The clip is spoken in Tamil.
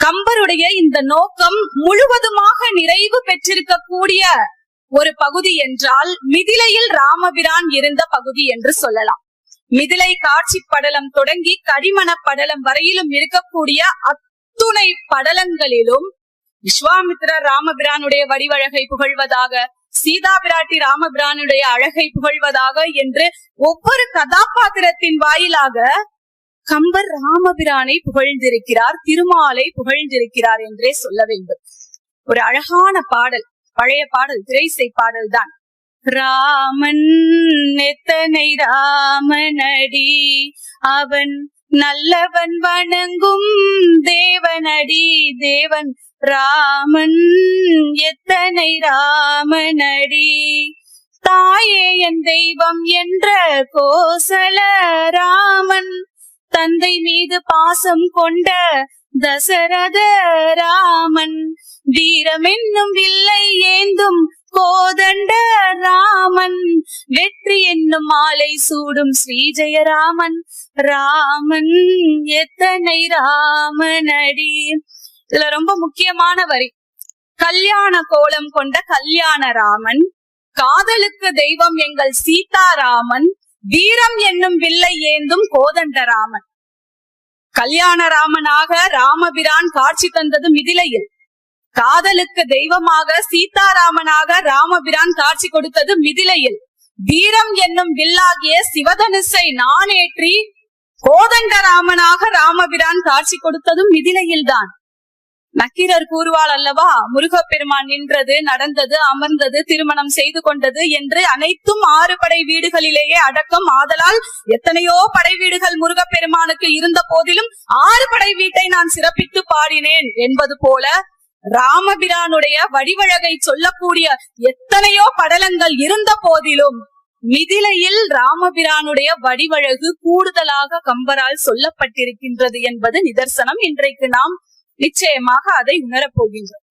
கம்பருடைய இந்த நோக்கம் முழுவதுமாக நிறைவு பெற்றிருக்கக்கூடிய ஒரு பகுதி என்றால் மிதிலையில் ராமபிரான் இருந்த பகுதி என்று சொல்லலாம். மிதிலை காட்சி படலம் தொடங்கி கடிமண படலம் வரையிலும் இருக்கக்கூடிய அத்துணை படலங்களிலும் விஸ்வாமித்ரர் ராமபிரானுடைய வடிவழகை புகழ்வதாக சீதா பிராட்டி ராமபிரானுடைய அழகை புகழ்வதாக என்று ஒவ்வொரு கதாபாத்திரத்தின் வாயிலாக கம்பர் ராமபிரானை புகழ்ந்திருக்கிறார் திருமாலை புகழ்ந்திருக்கிறார் என்றே சொல்ல வேண்டும். ஒரு அழகான பாடல் பழைய பாடல் திரைசை பாடல் தான் ராமன் எத்தனை ராமனடி அவன் நல்லவன் வணங்கும் தேவனடி தேவன் ராமன் எத்தனை ராமனடி. தாயே என் தெய்வம் என்ற கோசல ரா தந்தை மீது பாசம் கொண்ட தசரத ராமன். வீரமென்னும் வில்லை ஏந்தும் கோதண்ட ராமன். வெற்றி என்னும் மாலை சூடும் ஸ்ரீஜெயராமன். ராமன் எத்தனை ராமனடி? இதுல ரொம்ப முக்கியமான வரி. கல்யாண கோலம் கொண்ட கல்யாண ராமன். காதலுக்கு தெய்வம் எங்கள் சீதாராமன் வீரம் என்னும் வில்லை ஏந்தும் கோதண்டராமன் கல்யாண ராமனாக ராமபிரான் காட்சி தந்தது மிதிலையில். காதலுக்கு தெய்வமாக சீதாராமனாக ராமபிரான் காட்சி கொடுத்தது மிதிலையில். வீரம் என்னும் வில்லாகிய சிவதனுசை நானேற்றி கோதண்டராமனாக ராமபிரான் காட்சி கொடுத்ததும் மிதிலையில் தான் நக்கீரர் கூறுவாள் அல்லவா முருகப்பெருமான் நின்றது நடந்தது அமர்ந்தது திருமணம் செய்து கொண்டது என்று அனைத்தும் ஆறு படை வீடுகளிலேயே அடக்கம் ஆதலால் எத்தனையோ படை வீடுகள் முருகப்பெருமானுக்கு இருந்த போதிலும் ஆறு படை வீட்டை நான் சிறப்பித்து பாடினேன் என்பது போல ராமபிரானுடைய வடிவழகை சொல்லக்கூடிய எத்தனையோ படலங்கள் இருந்த போதிலும் மிதிலையில் ராமபிரானுடைய வடிவழகு கூடுதலாக கம்பரால் சொல்லப்பட்டிருக்கின்றது என்பது நிதர்சனம். இன்றைக்கு நாம் நிச்சயமாக அதை உணரப் போகின்றோம்.